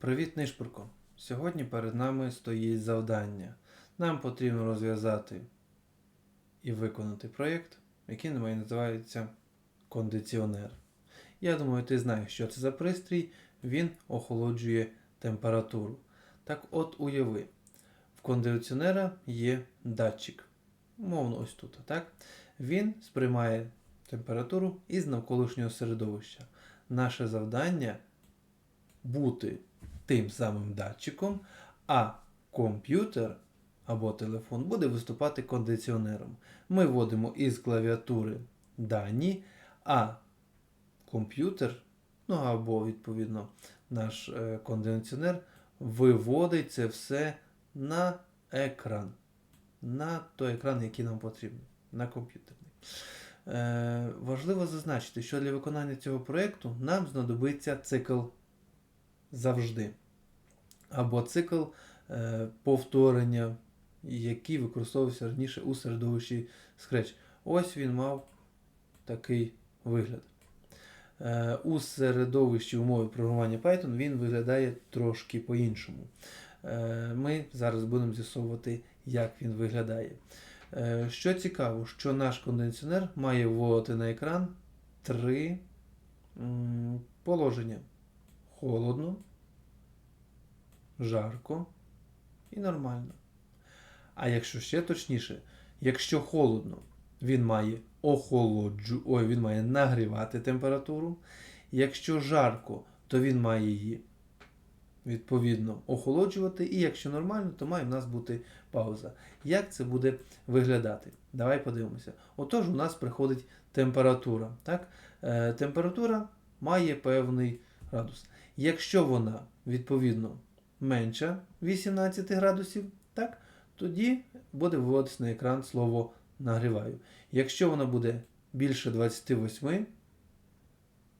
Привіт, Нишпурко! Сьогодні перед нами стоїть завдання. Нам потрібно розв'язати і виконати проєкт, який на мене називається кондиціонер. Я думаю, ти знаєш, що це за пристрій, він охолоджує температуру. Так от уяви, в кондиціонера є датчик. Мовно, ось тут. Так? Він сприймає температуру із навколишнього середовища. Наше завдання бути тим самим датчиком, а комп'ютер або телефон буде виступати кондиціонером. Ми вводимо із клавіатури дані, а комп'ютер, ну або відповідно наш е, кондиціонер виводить це все на екран. На той екран, який нам потрібен, на комп'ютерний. Е, важливо зазначити, що для виконання цього проєкту нам знадобиться цикл завжди. Або цикл е, повторення, який використовувався раніше у середовищі Scratch. Ось він мав такий вигляд. Е, у середовищі умови програмування Python він виглядає трошки по-іншому. Е, ми зараз будемо з'ясовувати, як він виглядає. Що цікаво, що наш кондиціонер має вводити на екран три положення холодно, жарко і нормально. А якщо ще точніше, якщо холодно, він має охолоджу, ой, він має нагрівати температуру. Якщо жарко, то він має її відповідно охолоджувати. І якщо нормально, то має в нас бути пауза. Як це буде виглядати? Давай подивимося. Отож, у нас приходить температура. Так? Е, температура має певний градус. Якщо вона відповідно менша 18 градусів, так, тоді буде виводитися на екран слово нагріваю. Якщо вона буде більше 28,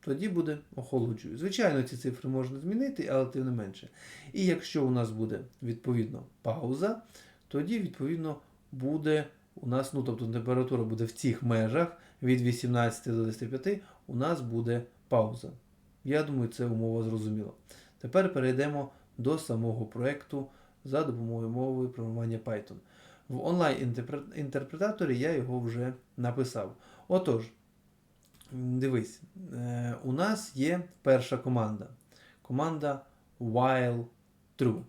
тоді буде охолоджую. Звичайно, ці цифри можна змінити, але тим не менше. І якщо у нас буде відповідно пауза, тоді відповідно буде у нас, ну тобто температура буде в цих межах від 18 до 25, у нас буде пауза. Я думаю, це умова зрозуміла. Тепер перейдемо до самого проєкту за допомогою мови програмування Python. В онлайн-інтерпретаторі я його вже написав. Отож, дивись, е, у нас є перша команда. Команда while true.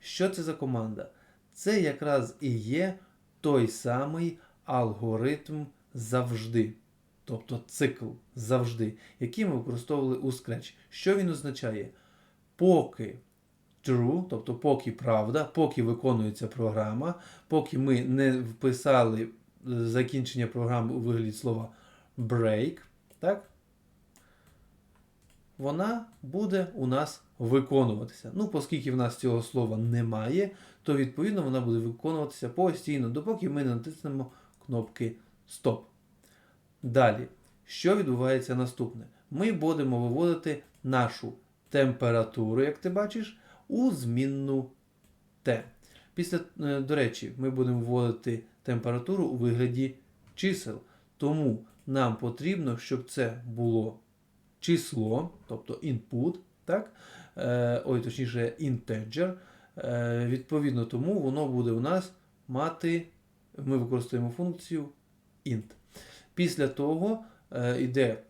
Що це за команда? Це якраз і є той самий алгоритм завжди. Тобто цикл завжди, який ми використовували у Scratch. Що він означає? Поки true, тобто поки правда, поки виконується програма, поки ми не вписали е, закінчення програми у вигляді слова break, так? вона буде у нас виконуватися. Ну, оскільки в нас цього слова немає, то відповідно вона буде виконуватися постійно, допоки ми не натиснемо кнопки Стоп. Далі, що відбувається наступне? Ми будемо виводити нашу температуру, як ти бачиш, у змінну T. Після, е, до речі, ми будемо вводити температуру у вигляді чисел. Тому нам потрібно, щоб це було число, тобто input, так? Е, ой, точніше, integer. Е, відповідно, тому воно буде у нас мати, ми використовуємо функцію int. Після того е, йде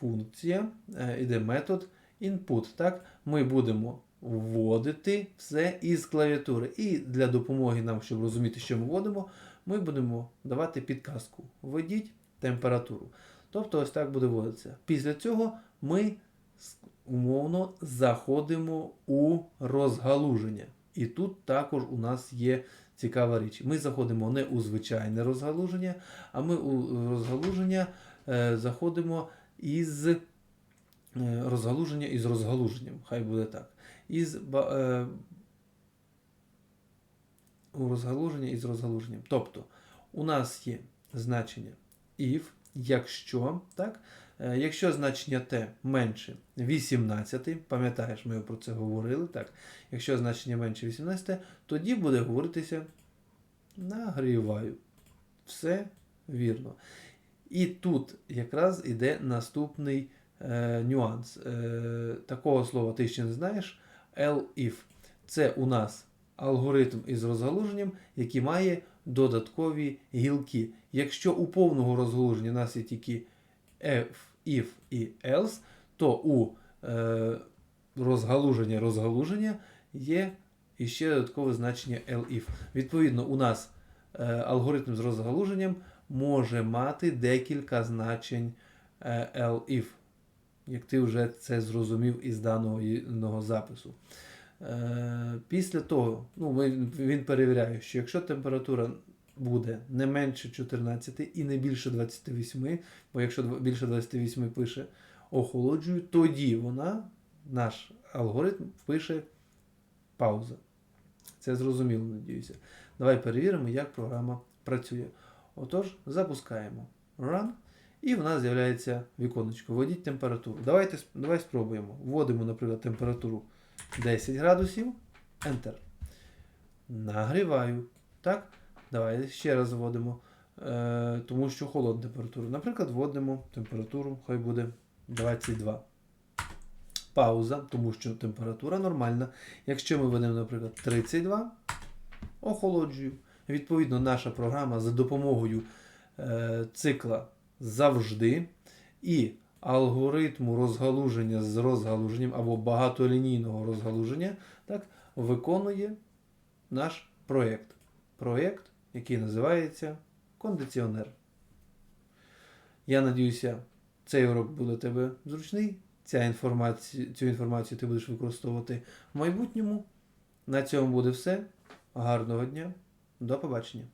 функція, е, йде метод input. Так? Ми будемо вводити все із клавіатури. І для допомоги нам, щоб розуміти, що ми вводимо, ми будемо давати підказку. Введіть температуру. Тобто ось так буде вводитися. Після цього ми умовно заходимо у розгалуження. І тут також у нас є цікава річ. Ми заходимо не у звичайне розгалуження, а ми у розгалуження е, заходимо із е, розгалуження із розгалуженням. Хай буде так. Із, е, у розгалуження із розгалуженням. Тобто у нас є значення if, якщо, так? Е, Якщо значення t менше 18, пам'ятаєш, ми про це говорили, так? Якщо значення менше 18, тоді буде говоритися нагріваю. Все вірно. І тут якраз іде наступний е, нюанс. Е, такого слова ти ще не знаєш. elif. Це у нас алгоритм із розгалуженням, який має додаткові гілки. Якщо у повного розгалуження у нас є тільки if, if і else, то у е, розгалуження розгалуження є іще додаткове значення elif. Відповідно, у нас е, алгоритм з розгалуженням може мати декілька значень е, elif, як ти вже це зрозумів із даного запису. Після того, ну, він перевіряє, що якщо температура буде не менше 14 і не більше 28, бо якщо більше 28 пише охолоджую, тоді вона, наш алгоритм, пише пауза. Це зрозуміло, надіюся. Давай перевіримо, як програма працює. Отож, запускаємо Run, і в нас з'являється віконечко. Вводіть температуру. Давайте, давай спробуємо. Вводимо, наприклад, температуру 10 градусів. Enter. Нагріваю. Так? Давай ще раз вводимо. Е, тому що холодна температура. Наприклад, вводимо температуру, хай буде 22. Пауза, тому що температура нормальна. Якщо ми введемо, наприклад, 32, охолоджую. Відповідно, наша програма за допомогою е, цикла завжди і алгоритму розгалуження з розгалуженням або багатолінійного розгалуження так, виконує наш проєкт. Проєкт, який називається кондиціонер. Я надіюся, цей урок буде тебе зручний. Ця інформація, цю інформацію ти будеш використовувати в майбутньому. На цьому буде все. Гарного дня. До побачення.